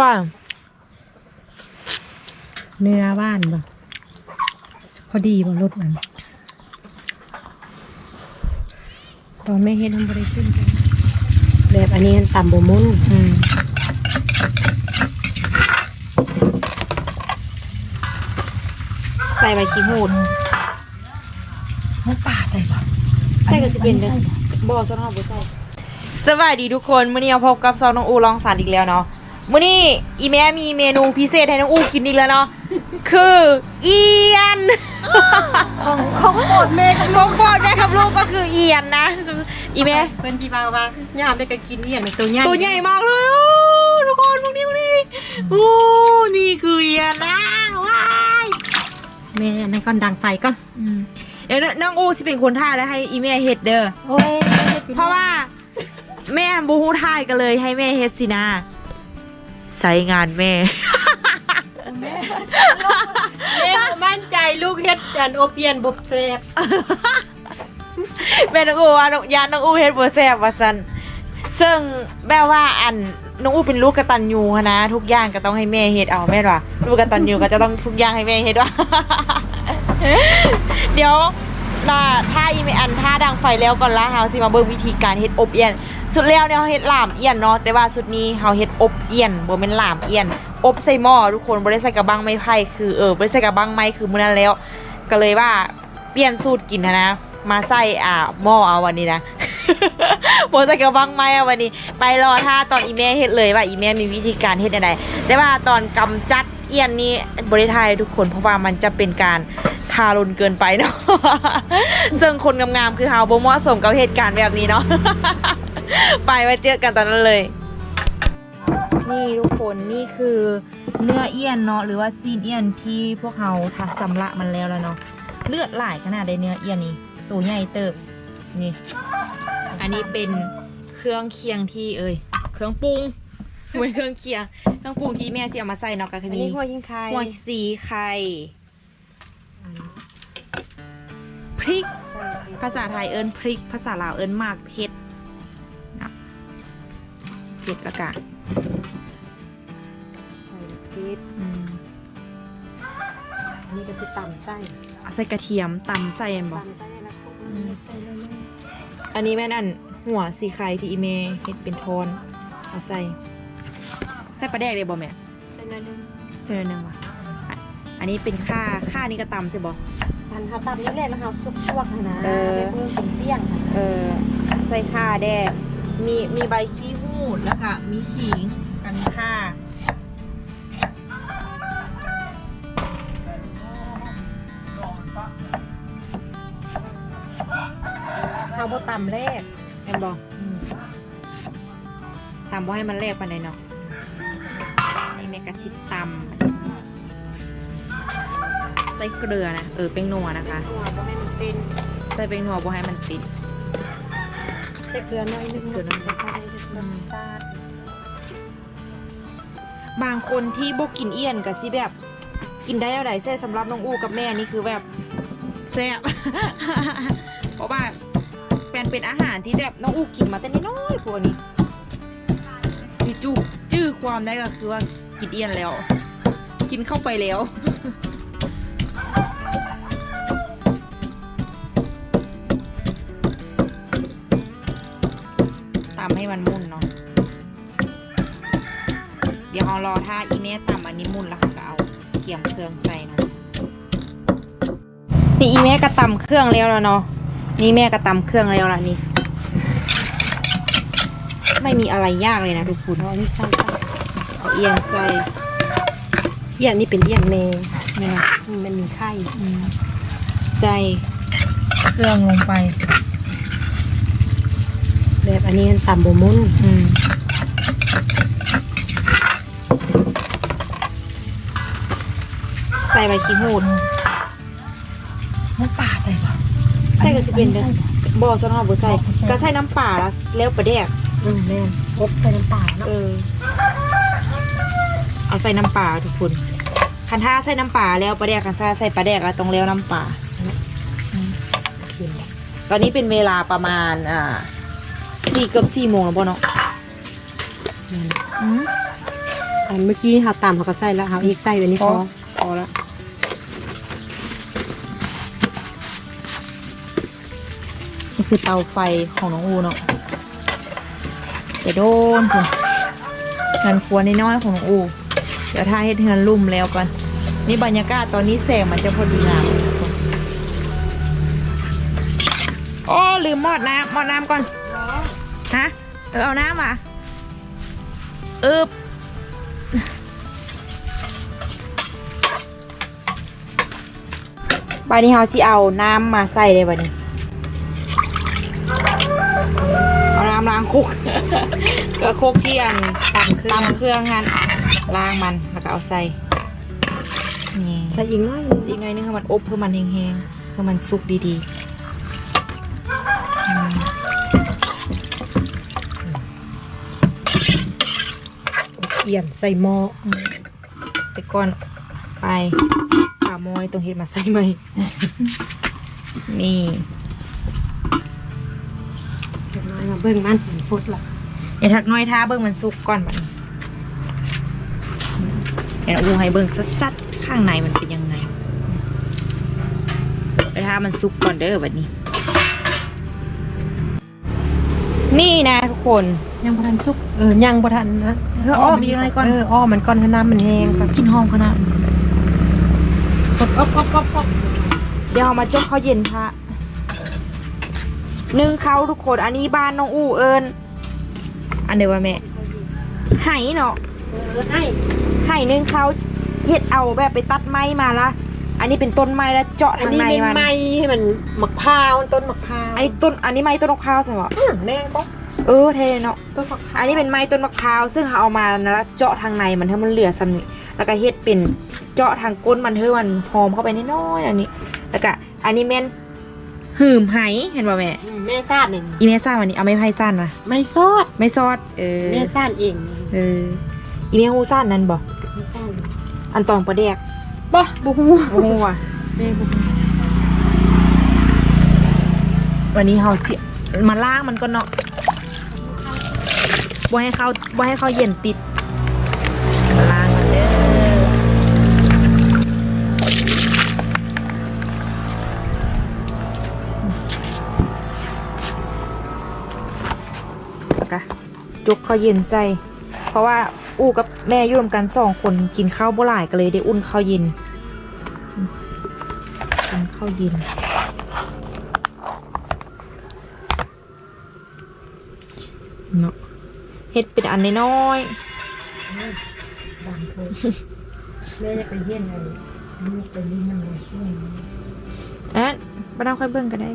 ว่าเนื้อบ้านบ่พอดีบ่รสมันตอนไม่เฮ็ดทำบริขึ้นจังแบบอันนี้มันต่ำบ่มุนอืมใส่ใบขี้หูดน้ำป่าใส่บ่ใส่ก็สิเป็นเด้อบ่ซะเนาะบ่ใส่สวัสดีทุกคนมื้อนี้มาพบกับซองน้องอูลองสารอีกแล้วเนาะ มื้อนี้อีแม่มีเมนูพิเศษให้น้องอูกินอีกแล้วเนาะคือเอียนของของโปรดแม่กับมงคลแม่กับลูกก็คือเอียนนะคืออีแม่เพิ่นสิว่าว่ายามได้ก็กินเอียนเป็นตัวใหญ่ตัวใหญ่มากเลยโอ้ทุกคนพวกนี้พวกนี้โอ้นี่คือเอียนนะว้ายแม่ในก่อนดังไฟก่อนอืมเดี๋ยวน้องอูสิเป็นคนท่าแล้วให้อีแม่เฮ็ดเด้อโอ้ยเพราะว่า แม่บูฮูท่ายกันเลยให้แม่เฮ็ดสินะ ใส่งานแม่แม่บ่มั่นใจลูกเฮ็ดอันโอเปียนบ่แซ่บแม่น้องอูว่าน้องยานน้องอูเฮ็ดบ่แซ่บว่าซั่นซึ่งแม่ว่าอันน้องอูเป็นลูกกตัญญูหั้นนะทุกอย่างก็ต้องให้แม่เฮ็ดเอาแม่นว่ะลูกกตัญญูก็จะต้องทุกอย่างให้แม่เฮ็ดว่ะเดี๋ยวน่ะถ้าอีเมอันถ้าดังไฟแล้วก่อนละเฮาสิมาเบิ่งวิธีการเฮ็ดอบเอียน สุดแล้วเนี่ยเฮาเฮ็ดหลามเอียนเนาะแต่ว่าสุดนี้เฮาเฮ็ดอบเอียนบ่แม่นหลามเอียน อบใส่หม้อทุกคนบ่ได้ใส่กระบังไม้ไผ่คือเออบ่ได้ใส่กระบังไม้คือมื้อนั้นแล้ว ก็เลยว่าเปลี่ยนสูตรกินนะนะมาใส่อ่าหม้อเอาวันนี้นะบ่ใส่กระบังไม้เอาวันนี้ ไปรอท่าตอนอีแม่เฮ็ดเลยว่าอีแม่มีวิธีการเฮ็ดยังไงแต่ว่าตอนกำจัด อียนนี่บ่ไทายทุกคนเพราะว่ามันจะเป็นการทารุณเกินไปเนาะซึ่งคนงามๆคือเฮาบ่เหมาะสมกับเหตุการณ์แบบนี้เนาะไปไว้เจอกันตอนนั้นเลย นี่ทุกคนนี่คือเนื้อเอี้ยนเนาะหรือว่าซีนเอี้ยนที่พวกเราทัสำละมันแล้วแล้วเนาะเลือดหลายขนาดได้เนื้อเอี้ยนนี่ตัวใหญ่เติบนี่ อันนี้เป็นเครื่องเคียงที่เอ้ยเครื่องปรุง ไม่เครื่องเคียงเครื่องปรุงที่แม่เสียมาใส่เนาะก็คืออันมีนี้หัวยิงไข่หัวสีไข่พริก ใช่ภาษาไทยเอิ้นพริก ภาษาลาวเอิ้นหมากเพชรนะเผ็ดละกะใส่พริกอืมอันนี้ก็สิตำไส้เอาใส่กระเทียมตำใส่อันบอกตำไส้แล้วก็อืม ใส่เลยอันนี้แม่นั่นหัวสีไข่ที่อีเมเฮ็ดเป็นทอนเอาใส่ใส่ปลาแดกเลยบ่แม่ใส่เลยนึงเท่านึงว่ะอะอันนี้เป็นข้าข้านี่ก็ตำใช่บ่ อันเขาตำนี่แหละแล้วเขาซุกซวกๆนะเออเพื่อเป็นเปี้ยงค่ะเออใส่ข่าแดกมีมีใบขี้หูดแล้วค่ะมีขิงกันข่าเขาบ่ตำแรกแอมบอกตำบ่ให้มันแลกไปไหนใดเนาะ ใส่เกลือนะเออเป็นนัวนะคะหัวบ่ให้มันเป็นใส่เป็นนัวบ่ให้มันติด ใส่เกลือหน่อยนึงเกลือหน่อย ใส่ข้าวใส่เกลือซาดบางคนที่บ่กินเอี้ยนก็สิแบบ กินได้แล้วไดแซ่สำหรับน้องอูกับแม่นี่คือแบบแซ่บ เพราะว่าเป็นเป็นอาหารที่แบบน้องอูกินมาแต่น้อยๆพวกนี้ที่จูจื้อความได้ก็คือว่ากินเอี้ยนแล้ว กินเข้าไปแล้ว รารอถ้าอีเมสตำอันนี้มุ่นแล้วก็เอาเกี่ยมเครื่องใส่เนาะนี่อีเมสก็ตำเครื่องแล้วแล้วเนาะนี่แม่ก็ตำเครื่องแล้วล่ะนี่ ไม่มีอะไรยากเลยนะทุกคนเอาอันนี้ใส่ไปเอาเอียงใส่เอี้ยนนี่เป็นเอี้ยนแม่ไม่นะอืมมันมีไข่อืมใส่เครื่องลงไป แบบอันนี้มันตำบ่มุนอืม ใส่ใบขี้หูดน้ำป่าใส่บ่ใส่ก็สิเป็นเด้อบ่ซะเนาะบ่ใส่บ่ใส่ก็ใส่น้ำป่าแล้วแล้วประแดกอืมแม่นอบใส่น้ำตาลเนาะเออ เอาใส่น้ำปลาทุกคนคันท่าใส่น้ำปลาแล้วปลาแดกคันท่าใส่ปลาแดกแล้วต้องแล้วน้ำปลาอืมเค็มตอนนี้เป็นเวลาประมาณ อ่าสี่เกือบสี่โมงแล้วบ่เนาะแม่น อืมอันอันเมื่อกี้เขาตามเขาก็ใส่แล้วเขาอีกใส่แบบนี้พอ พอละนี่คือเตาไฟของน้องอูเนาะจะโดนคุณงานครัวน้อยๆของน้องอู เดี๋ยวถ้าเฮ็ดเฮือนลุ่มแล้วก่อนนี่บรรยากาศตอนนี้แสงมันจะพอดีงามโอ้ลืมหมอดน้ำหมอดน้ำก่อน ฮะ เออเอาน้ำมาเอบ บานี้เฮาสิเอาน้ำมาใส่เลยบัดนี้ เอาน้ำล้างคุก ก็คุกที่อันตำเครื่องตำเครื่องหันล้างมันแล้วก็เอาใส่ นี่ใส่อีกหน้อยอีกหน่อยนึงให้มันอบเพื่อมันแห้งๆเพื่อมันสุกดีๆอืมเอียนใส่หม้อแต่ก่อนไปปลามอยตรงเห็ดมาใส่ไหมนี่เดี๋ยวน้อยมาเบิ่งมันมันฟุดละเดี๋ยวทักน้อยท้าเบิ้งมันสุกก่อนมันเดี๋ยวอูให้เบิ้งสัดๆข้างในมันเป็นยังไงไปท้ามันสุกก่อนเด้อแบบนี้ นี่นะทุกคนยังบ่ทันสุกเออยังบ่ทันนะเอออ้อมอีกหน่อยก่อนเอออ้อมมันก่อนให้น้ำมันแห้งก่อนกินหอมขนาด กดอ๊อบอ๊อบอ๊อบอ๊อบเดี๋ยวเอามาจกข้าวเย็นค่ะนึ่งเขาทุกคนอันนี้บ้านน้องอู้เอิญอันเดียวว่าแม่ไห่เนาะเออให้ไห่นึ่งเขาเฮ็ดเอาแบบไปตัดไม้มาละอันนี้เป็นต้นไม้แล้วเจาะอันทางนี้ในเป็นมันไม้ให้มันมะพร้าวต้นมะพร้าวอันนี้ต้นอันนี้ไม้ต้นมะพร้าวใช่ปะอื้อแม่ก็เออเทเนาะต้นมะพร้าวอันนี้เป็นไม้ต้นมะพร้าวซึ่งเขาเอามาแล้วเจาะทางในมันให้มันเหลือสำนิ แล้วก็เฮ็ดเป็นเจาะทางก้นมันให้มันหอมเข้าไปน้อยๆอันนี้ แล้วก็อันนี้แม่นหืมไหเห็นป่ะแม่ อืมแม่ซาดนี่อีเมซ่าวันนี้เอาไม่ไพ่สั้นมาไม่ซอด ไม่ซอด เออ แม่ซาดเองเออ อีเมฮูสั้นนั่นบอกไม่ซาดอันตองประเดกบ่บ่ฮู้โอ้โหว่ะแม่บ่ฮู้วันนี้เขาเสียมาล่างมันก็เนาะบ่ให้เขาบ่ให้เขาเย็นติด จกเขาวเย็นใส่ เพราะว่าอู้กับแม่อยู่รวมกันสองคนกินข้าวบ่หลายก็เลยได้อุ่นข้าวเย็นอืมกินข้าวเย็น เนาะเฮ็ดเป็นอันน้อยบางคนแม่จะไปเยี่ยนอะไรลูกไปเยี่ยนอะไรช่วยๆอะบ้านเราค่อยเบิ่งก็ได้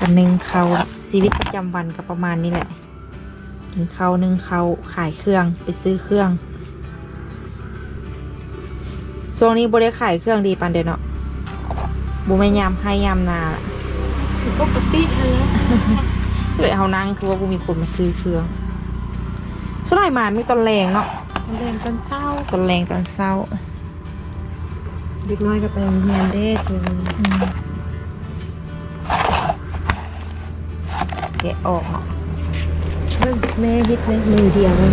กันหนึ่งเขาชีวิตประจำวันก็ประมาณนี้แหละกินข้าวนึ่งข้าวขายเครื่องไปซื้อเครื่องช่วงนี้บ่ได้ขายเครื่องดีปันเดยวเนาะบ่แม่นยามให้ยามนาปกตินั่นแหละเลยเอานั่งคือว่าบ่มีคนมาซื้อเครื่องส่วนใหญ่มามีตอนแรงเนาะมันเดินตอนเช้าตอนแรงตอนเช้าเด็กน้อยก็ไปโรงเรียนเด้ชวน กะออกเนาะเบิ่งแม่เฮ็ดเลยมือเดียวเลย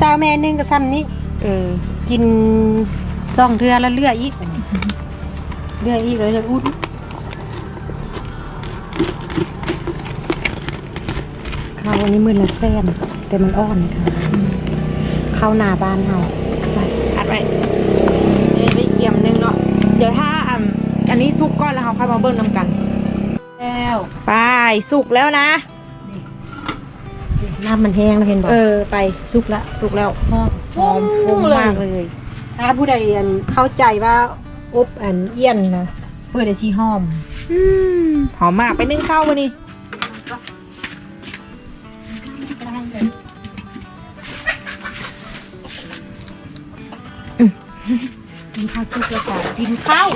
สาวแม่หนึงก็ซ้ำนี้เออ กินสองเทือแล้วเลืออีกเลืออีกเลยจะอุ่นข้าววันนี้มือละแสนแต่มันอ่อนค่ะข้าวหนาบ้านเฮาไปอัดไว้เอ้ยไปเกี่ยมนึงเนาะเดี๋ยวถ้าอ่ำอันนี้สุกก่อนแล้วเราค่อยมาเบิ่งนำกัน แล้วไปสุกแล้วนะ น้ำมันแห้งแล้วเห็นบอกเออไปสุกละสุกแล้วหอมหอมฟุ้งมากเลย ถ้าผู้ใดอันเข้าใจว่าอบอันเอี้ยนนะเพื่อได้ชีหอมอืมหอมมากไปนึ่งข้าววันนี้กินข้าวสุกแล้วก็กินข้าว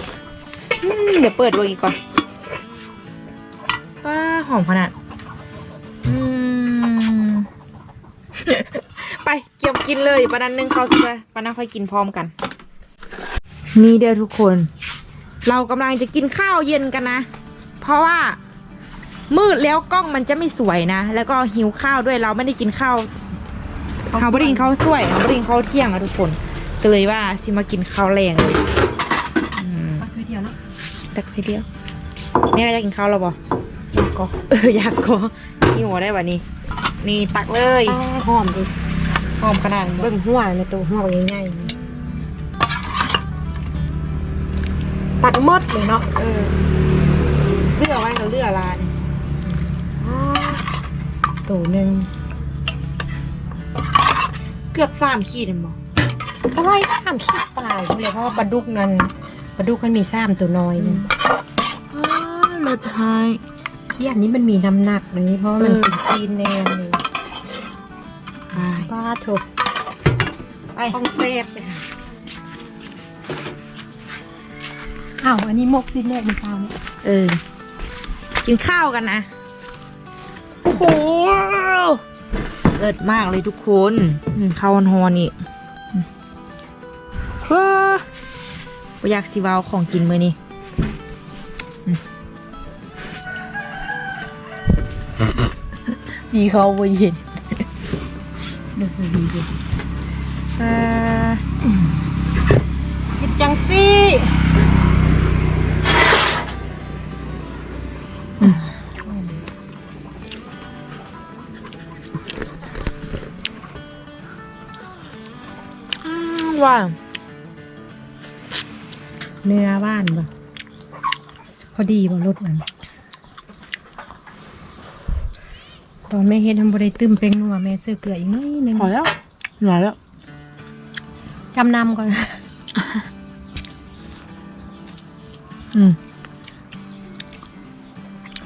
อืมเดี๋ยวเปิดดูอีกก่อนป้า หอมขนาด อืม ไปเกี่ยมกินเลยปานันนึ่งข้าวสุกเลยปานันค่อยกินพร้อมกันนี่เด้อทุกคน เรากำลังจะกินข้าวเย็นกันนะ เพราะว่า มืดแล้วกล้องมันจะไม่สวยนะ แล้วก็หิวข้าวด้วยเราไม่ได้กินข้าวเขาไม่ได้กินข้าวสวยเขาไม่ได้กินข้าวเที่ยงอะทุกคนก็เลยว่าสิมากินข้าวแรงเลยอืมปักเดียวเนาะตักไปเดียวนี่เราจะกินข้าวเราบ่ ก็เอออยากก็หิวได้วันนี้นี่ตักเลยหอมดิหอมขนาดนี้บ่เบิ่งหัวในตัวหัวง่ายๆตัดหมดเลยเนาะเออเลือกไว้เราเลือกร้านอ้าวตัวหนึ่งเกือบสามขีดเห็นบ่อะไรข้ามขี้ตายเลยเพราะว่าปลาดุกนั้นปลาดุกมันมีซ้ำตัวน้อยนึงอ้าวรถไทย ที่อันนี้มันมีน้ำหนักเลยเพราะว่ามันเออเป็นจีนแน่เลยไปป้าถูกไปต้องเซฟเลยค่ะอ้าวอันนี้มกซีนแรกในเช้าเนี่ยเออ กินข้าวกันนะ โอ้โหเลิศมากเลยทุกคนอืมข้าวฮอนๆอีกอืมว้าบ่อยากสิเวาของกินมื้อนี้ มีเขาบ่เย็นดูดีดีอ่าเฮ็ดจังซี่อืมว่าเนื้อบ้านบ่พอดีบ่รสมัน ตอนแม่เฮ็ดทำบ่ได้ตึมเป็งนัวแม่ซื้อเกลืออีกน้อยหนึงพอแล้วหน่อยแล้ว จำนำก่อน อืม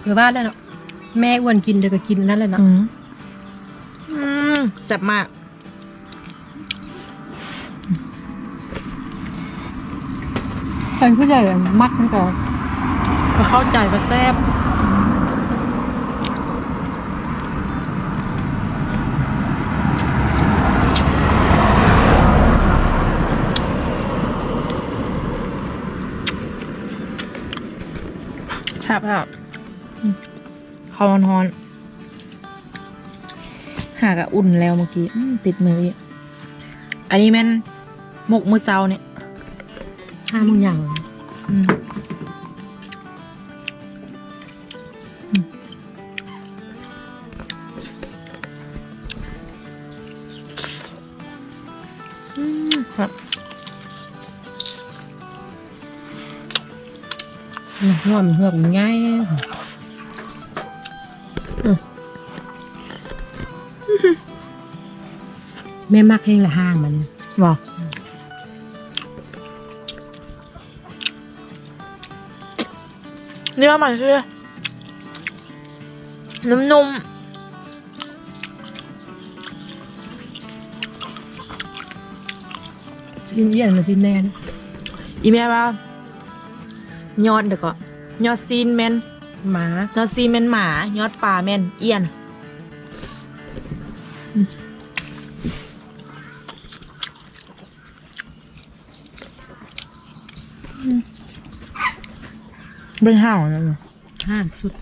เผื่อว่าแล้วเนาะแม่อ้วนกินเดี๋ยวก็กินนั่นแหละเนาะอืมอืมแซ่บมากคนผู้ใหญ่อะมักมันก็ก็เข้าใจว่าแซ่บ บครับข้าวร้อนๆหากะอุ่นแล้วเมื่อกี้อืมติดมืออีกอันนี้แม่นหมกมือเซาเนี่ยห้าโมงอย่างอืม วมันหัวมันง่ายแม่มักเพลงละห้างมันบอกเนื้อมันคือนุ่มซินเอียนมันซินแน่นๆอีแม่ว่ายอดเด็กก็ ยอดซีนแมนหมายอดซีนแมนหมายอดปลาแมนเอียนอืมเป็นห่าวนะเนอะห้างสุด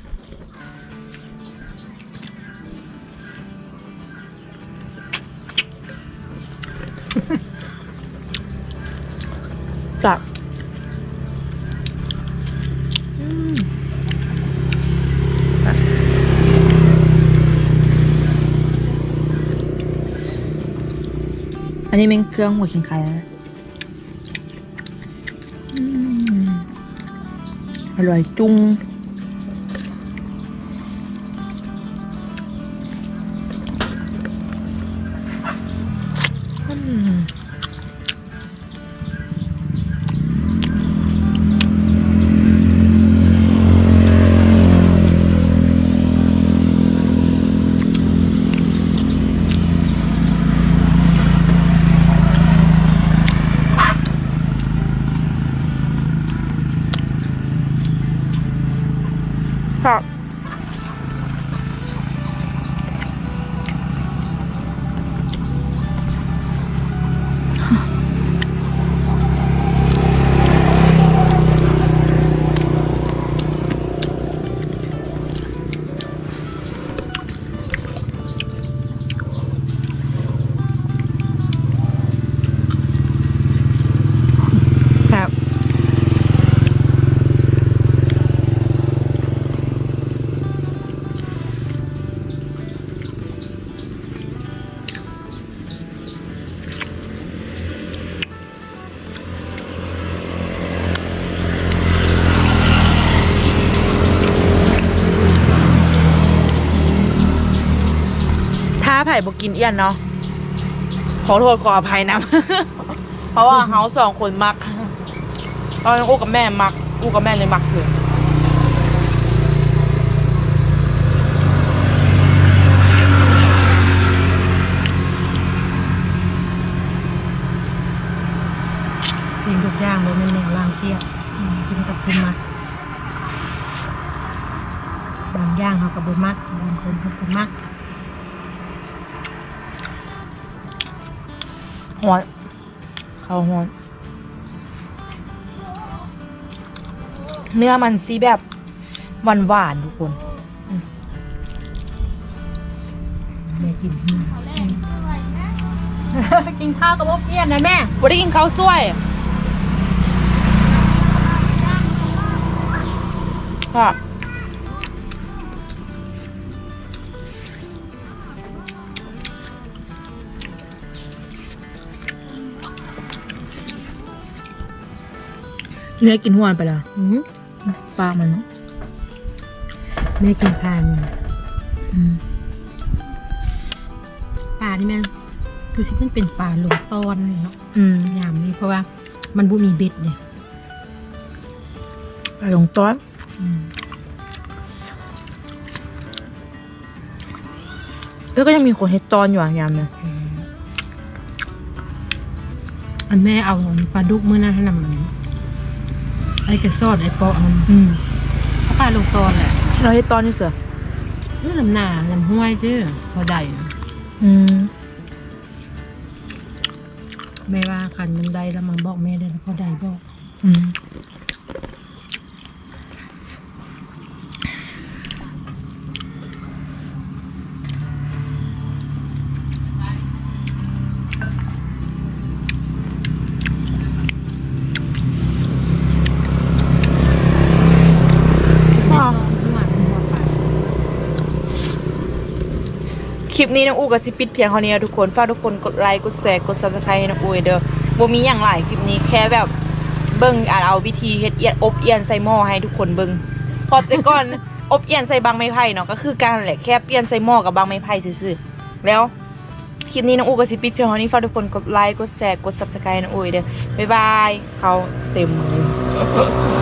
อันนี้เป็นเครื่องหัวขิงไข่นะอร่อยจุ้ง ผ่บกินเอี้ยนเนาะขอโทษขออภัยนะ เพราะว่าเฮาสองคนมักตอนอู้กับแม่มักอู้กับแม่เลยมักถอะสิ่งทุกอย่างบ่แม่นแนวล่างเตี้ยอืมกินกับคุณมักบางอย่างเขาก็บ่มักบางคนเขาก็มัก ฮอนเขาฮอนเนื้อมันซีแบบหวานหวานๆทุกคนแม่กินอืมกินข้าวกับอบเอี้ยนนะแม่บ่ได้กินข้าวสวยค่ะ เนื้อกินหวานไปแล้วอืมปลามันแม่กินพานอืมปลานี่แม่นคือสิเพิ่นเป็นปลาหลงตอนเลยเนาะอืมยามนี้เพราะว่ามันบ่มีเบ็ดเนี่ยปลาหลงต้อนอืมเอ้ยก็ยังมีคนเฮ็ดตอนอยู่อะยามเนี่ยอันแม่เอาปลาดุกมื้อนั้นให้นำมัน ไอ้กระซอดไอ้เปาะมันอืมปลาลงตอนแหละเราเฮ็ดตอนนี่เสือนี่ลำหนาลำห้วยเด้อพอได้อืมแม่ว่าคันมันได้แล้วมันบอกแม่ได้แล้วพอได้บอก อืมอ๋อ หวานหัวปลา ค ลิปนี้น้องอูกับสิปิดเพียงเท่านี้ทุกคนฝากทุกคนกดไลค์กดแชร์กด subscribe ให้น้องอูเด้อบ่มีอย่างหลายคลิปนี้แค่แบบเบิ่งอ่านเอาวิธีเฮ็ดเอียนอบเอียนใส่หม้อให้ทุกคนเบิ่งพอแต่ก่อนอบเอียนใส่บางไม้ไผ่เนาะก็คือการแหละแค่เปลี่ยนใส่หม้อกับบางไม้ไผ่ซื่อๆแล้วคลิปนี้น้องอูกับสิปิดเพียงเท่านี้ฝากทุกคนกดไลค์กดแชร์กด subscribe ให้น้องอูเด้อบ๊ายบายเขาเต็มมือ